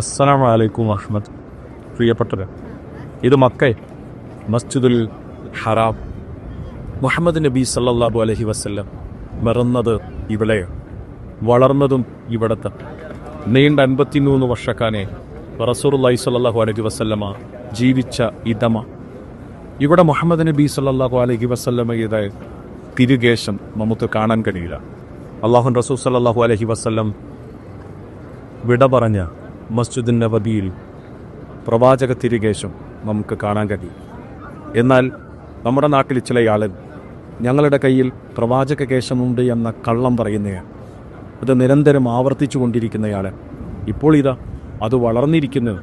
അസ്സലാമു അലൈക്കും അഹമ്മദ് പ്രിയപ്പെട്ടത് ഇത് മക്കെ മസ്ജിദുൽ ഹറാം മുഹമ്മദ് നബി സല്ലാബു അലഹി വസ്ല്ലം പിറന്നത് ഇവിടെ വളർന്നതും ഇവിടത്തെ. നീണ്ട അൻപത്തിമൂന്ന് വർഷക്കാനെ റസൂർലൈ സ്വല്ലല്ലാഹു അലഹി വസല്ലമ ജീവിച്ച ഇതമ. ഇവിടെ മുഹമ്മദ് നബി സല്ലാഹു അലഹി വസ്ല്ലമയുടെ തിരുകേശം നമുക്ക് കാണാൻ കഴിയില്ല. അള്ളാഹു റസൂൽ സല്ലാഹു അലഹി വസ്ല്ലം വിട പറഞ്ഞ മസ്ജിദുൻ നബബിയിൽ പ്രവാചക തിരികേശം നമുക്ക് കാണാൻ കഴിയും. എന്നാൽ നമ്മുടെ നാട്ടിൽ ചില ഞങ്ങളുടെ കയ്യിൽ പ്രവാചക കേശമുണ്ട് എന്ന കള്ളം പറയുന്നയാൾ. അത് നിരന്തരം ആവർത്തിച്ചു കൊണ്ടിരിക്കുന്നയാൾ ഇപ്പോൾ ഇതാ അത് വളർന്നിരിക്കുന്നു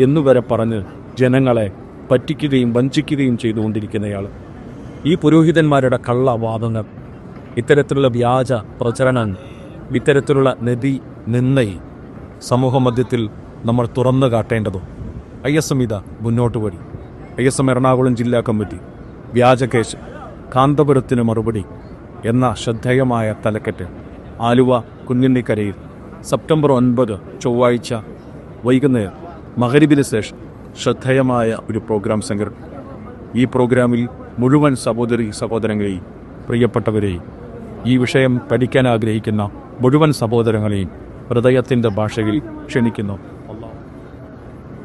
എന്നുവരെ പറഞ്ഞ് ജനങ്ങളെ പറ്റിക്കുകയും വഞ്ചിക്കുകയും ചെയ്തുകൊണ്ടിരിക്കുന്നയാൾ ഈ പുരോഹിതന്മാരുടെ കള്ളവാദങ്ങൾ ഇത്തരത്തിലുള്ള വ്യാജ പ്രചരണങ്ങൾ ഇത്തരത്തിലുള്ള നദി നിന്നയി സമൂഹ മധ്യത്തിൽ നമ്മൾ തുറന്നു കാട്ടേണ്ടതും ഐ എസ് എം ഇത മുന്നോട്ട് വഴി. ഐ എസ് എം എറണാകുളം ജില്ലാ കമ്മിറ്റി വ്യാജകേശ് കാന്തപുരത്തിന് മറുപടി എന്ന ശ്രദ്ധേയമായ തലക്കെട്ട് ആലുവ കുഞ്ഞിണ്ണിക്കരയിൽ സെപ്റ്റംബർ ഒൻപത് ചൊവ്വാഴ്ച വൈകുന്നേരം മകരിബിന് ശേഷം ശ്രദ്ധേയമായ ഒരു പ്രോഗ്രാം സംഘടന ഈ പ്രോഗ്രാമിൽ മുഴുവൻ സഹോദരി സഹോദരങ്ങളെയും പ്രിയപ്പെട്ടവരെയും ഈ വിഷയം പഠിക്കാൻ ആഗ്രഹിക്കുന്ന മുഴുവൻ സഹോദരങ്ങളെയും ഹൃദയത്തിന്റെ ഭാഷയിൽ ക്ഷണിക്കുന്നു.